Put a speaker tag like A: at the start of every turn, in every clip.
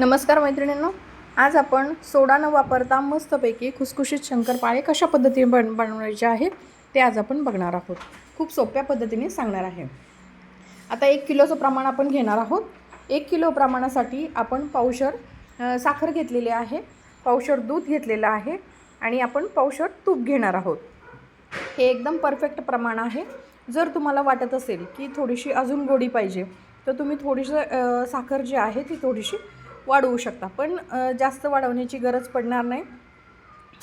A: नमस्कार मैत्रिणींनो. आज आपण सोडा न वापरता मस्तपैकी खुसखुशीत शंकरपाळे कशा पद्धतीने बन बनवायचे आहे ते आज आपण बघणार आहोत. खूप सोप्या पद्धतीने सांगणार आहे. आता एक किलोचं प्रमाण आपण घेणार आहोत. एक किलो प्रमाणासाठी आपण पावशर साखर घेतलेली आहे पावशर दूध घेतलेलं आहे आणि आपण पावशर तूप घेणार आहोत. हे एकदम परफेक्ट प्रमाण आहे. जर तुम्हाला वाटत असेल की थोडीशी अजून गोडी पाहिजे तर तुम्ही थोडीशी साखर जी आहे ती थोडीशी वाढवू शकता. पण जास्त वाढवण्याची गरज पडणार नाही.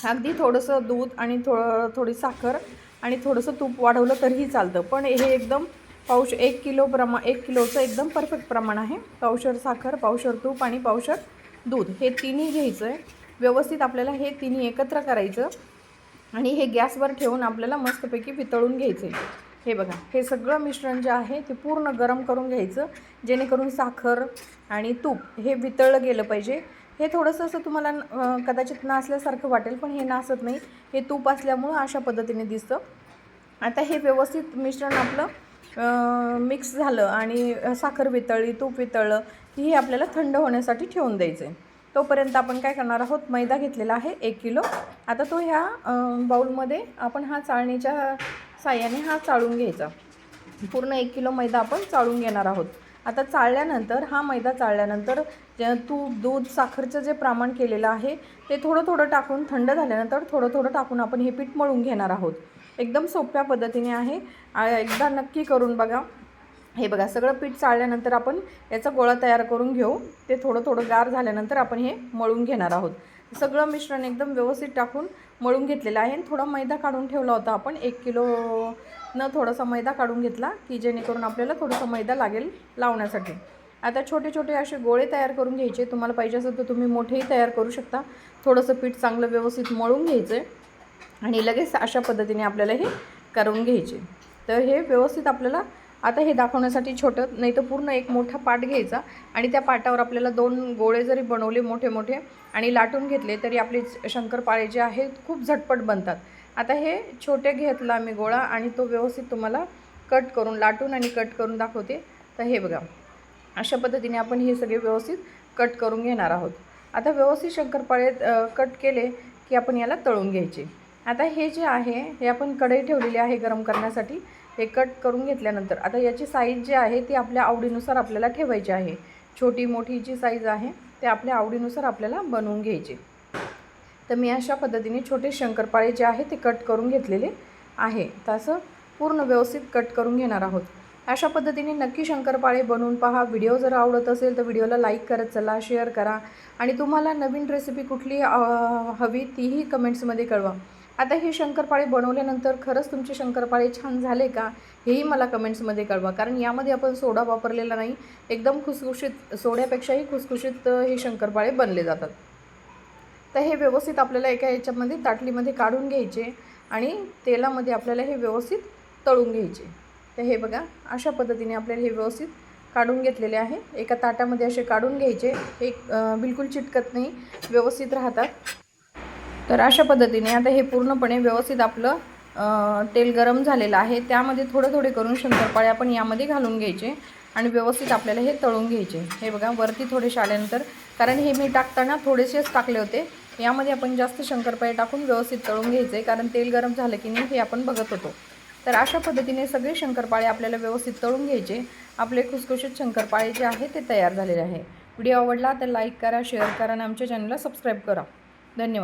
A: अगदी थोडंसं दूध आणि थोडं थोडी साखर आणि थोडंसं तूप वाढवलं तरीही चालतं. पण हे एकदम पावश एक किलो प्रमा एक किलोचं एकदम परफेक्ट प्रमाण आहे. पावशर साखर पावशर तूप आणि पावशर दूध हे तिन्ही घ्यायचं आहे व्यवस्थित आपल्याला हे तिन्ही एकत्र करायचं आणि हे गॅसवर ठेवून आपल्याला मस्तपैकी वितळून घ्यायचं आहे हे बघा हे सगळं मिश्रण जे आहे ते पूर्ण गरम करून घ्यायचं जेणेकरून साखर आणि तूप हे वितळलं गेलं पाहिजे. हे थोडंसं असं तुम्हाला कदाचित नासल्यासारखं वाटेल पण हे नासत नाही. हे तूप असल्यामुळं अशा पद्धतीने दिसतं. आता हे व्यवस्थित मिश्रण आपलं मिक्स झालं आणि साखर वितळली तूप वितळलं की हे आपल्याला थंड होण्यासाठी ठेवून द्यायचं आहे. तोपर्यंत आपण काय करणार आहोत? मैदा घेतलेला आहे एक किलो. आता तो ह्या बाऊलमध्ये बाउलमध्ये आपण हा चाळणीच्या साह्याने हा चाळून घ्यायचा. पूर्ण एक किलो मैदा आपण चाळून घेणार आहोत. आता चाळल्यानंतर हा मैदा चाळल्यानंतर तूप दूध साखरचं जे प्रमाण केलेलं आहे ते थोडं थोडं टाकून थंड झाल्यानंतर थोडं थोडं टाकून आपण हे पीठ मळून घेणार आहोत. एकदम सोप्या पद्धतीने आहे. एकदा नक्की करून बघा. हे बघा सगळं पीठ चाळल्यानंतर आपण याचा गोळा तयार करून घेऊ. ते थोडं थोडं गार झाल्यानंतर आपण हे मळून घेणार आहोत. सगळं मिश्रण एकदम व्यवस्थित टाकून मळून घेतलेलं आहे. आणि थोडा मैदा काढून ठेवला होता आपण. एक किलो न थोडासा मैदा काढून घेतला की जेणेकरून आपल्याला थोडासा मैदा लागेल लावण्यासाठी. आता छोटे छोटे असे गोळे तयार करून घ्यायचे. तुम्हाला पाहिजे असेल तर तुम्ही मोठेही तयार करू शकता. थोडंसं पीठ चांगलं व्यवस्थित मळून घ्यायचं आणि लगेच अशा पद्धतीने आपल्याला हे करून घ्यायचे. तर हे व्यवस्थित आपल्याला आता हे दाखवण्यासाठी छोटं नाही तर पूर्ण एक मोठा पाट घ्यायचा आणि त्या पाटावर आपल्याला दोन गोळे जरी बनवले मोठे मोठे आणि लाटून घेतले तरी आपले शंकरपाळे जे आहेत खूप झटपट बनतात. आता हे छोटे घेतला आम्ही गोळा आणि तो व्यवस्थित तुम्हाला कट करून लाटून आणि कट करून दाखवते. तर हे बघा अशा पद्धतीने आपण हे सगळे व्यवस्थित कट करून घेणार आहोत. आता व्यवस्थित शंकरपाळे कट केले की आपण याला तळून घ्यायचे. आता हे जे आहे हे आपण कढई ठेवलेली आहे गरम करण्यासाठी. हे कट करून घेतल्यानंतर आता याची साईज जी आहे ती आपल्या आवडीनुसार आपल्याला ठेवायची आहे. छोटी मोठी जी साईज आहे ते आपल्या आवडीनुसार आपल्याला बनवून घ्यायचे. तर मी अशा पद्धतीने छोटे शंकरपाळे जे आहे ते कट करून घेतलेले आहे. तसं पूर्ण व्यवस्थित कट करून घेणार आहोत. अशा पद्धतीने नक्की शंकरपाळे बनवून पहा. व्हिडिओ जर आवडत असेल तर व्हिडिओला लाईक करत चला शेअर करा. आणि तुम्हाला नवीन रेसिपी कुठली हवी तीही कमेंट्समध्ये कळवा. आता हे शंकरपाळे बनवल्यानंतर खरंच तुमचे शंकरपाळे छान झाले का? हेही मला कमेंट्समध्ये कळवा. कारण यामध्ये आपण सोडा वापरलेला नाही. एकदम खुसखुशीत सोड्यापेक्षाही खुसखुशीत हे शंकरपाळे बनले जातात. तर हे व्यवस्थित आपल्याला एका याच्यामध्ये ताटलीमध्ये काढून घ्यायचे आणि तेलामध्ये आपल्याला हे व्यवस्थित तळून घ्यायचे. तर हे बघा अशा पद्धतीने आपल्याला हे व्यवस्थित काढून घेतलेले आहे. एका ताटामध्ये असे काढून घ्यायचे. हे बिलकुल चिटकत नाही. व्यवस्थित राहतात. तर अशा पद्धतीने आता हे पूर्णपणे व्यवस्थित आपलं तेल गरम झालेलं आहे. त्यामध्ये थोडे थोडे करून शंकरपाळे आपण यामध्ये घालून घ्यायचे आणि व्यवस्थित आपल्याला हे तळून घ्यायचे. हे बघा वरती थोडेसे आल्यानंतर कारण हे मी टाकताना थोडेसेच टाकले होते. यामध्ये आपण जास्त शंकरपाळे टाकून व्यवस्थित तळून घ्यायचे कारण तेल गरम झालं की नाही हे आपण बघत होतो. तर अशा पद्धतीने सगळे शंकरपाळे आपल्याला व्यवस्थित तळून घ्यायचे. आपले खुसखुशीत शंकरपाळे जे आहे ते तयार झालेले आहे. व्हिडिओ आवडला तर लाईक करा शेअर करा आणि आमच्या चॅनलला सबस्क्राईब करा. धन्यवाद.